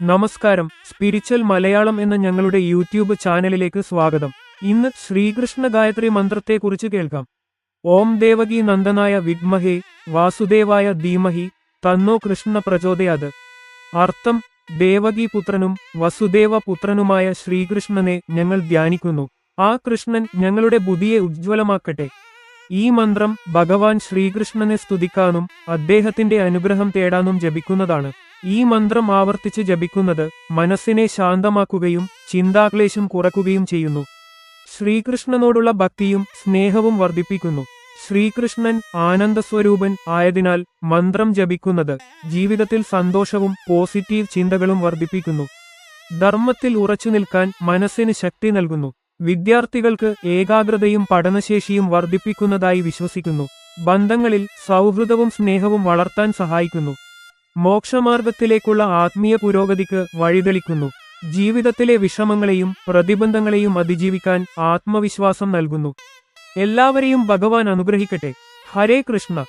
നമസ്കാരം. സ്പിരിച്വൽ മലയാളം എന്ന ഞങ്ങളുടെ യൂട്യൂബ് ചാനലിലേക്ക് സ്വാഗതം. ഇന്ന് ശ്രീകൃഷ്ണ ഗായത്രി മന്ത്രത്തെക്കുറിച്ച് കേൾക്കാം. ഓം ദേവകി നന്ദനായ വിഗ്മഹേ വാസുദേവായ ധീമഹി തന്നോ കൃഷ്ണ പ്രചോദയാത്. അർത്ഥം ദേവകി പുത്രനും വസുദേവ പുത്രനുമായ ശ്രീകൃഷ്ണനെ ഞങ്ങൾ ധ്യാനിക്കുന്നു. ആ കൃഷ്ണൻ ഞങ്ങളുടെ ബുദ്ധിയെ ഉജ്ജ്വലമാക്കട്ടെ. ഈ മന്ത്രം ഭഗവാൻ ശ്രീകൃഷ്ണനെ സ്തുതിക്കാനും അദ്ദേഹത്തിന്റെ അനുഗ്രഹം തേടാനും ജപിക്കുന്നതാണ്. ഈ മന്ത്രം ആവർത്തിച്ച് ജപിക്കുന്നത് മനസ്സിനെ ശാന്തമാക്കുകയും ചിന്താക്ലേശം കുറക്കുകയും ചെയ്യുന്നു. ശ്രീകൃഷ്ണനോടുള്ള ഭക്തിയും സ്നേഹവും വർദ്ധിപ്പിക്കുന്നു. ശ്രീകൃഷ്ണൻ ആനന്ദസ്വരൂപൻ ആയതിനാൽ മന്ത്രം ജപിക്കുന്നത് ജീവിതത്തിൽ സന്തോഷവും പോസിറ്റീവ് ചിന്തകളും വർദ്ധിപ്പിക്കുന്നു. ധർമ്മത്തിൽ ഉറച്ചു നിൽക്കാൻ മനസ്സിന് ശക്തി നൽകുന്നു. വിദ്യാർത്ഥികൾക്ക് ഏകാഗ്രതയും പഠനശേഷിയും വർദ്ധിപ്പിക്കുന്നതായി വിശ്വസിക്കുന്നു. ബന്ധങ്ങളിൽ സൗഹൃദവും സ്നേഹവും വളർത്താൻ സഹായിക്കുന്നു. മോക്ഷമാർഗത്തിലേക്കുള്ള ആത്മീയ പുരോഗതിക്ക് വഴിതെളിക്കുന്നു. ജീവിതത്തിലെ വിഷമങ്ങളെയും പ്രതിബന്ധങ്ങളെയും അതിജീവിക്കാൻ ആത്മവിശ്വാസം നൽകുന്നു. എല്ലാവരെയും ഭഗവാൻ അനുഗ്രഹിക്കട്ടെ. ഹരേ കൃഷ്ണ.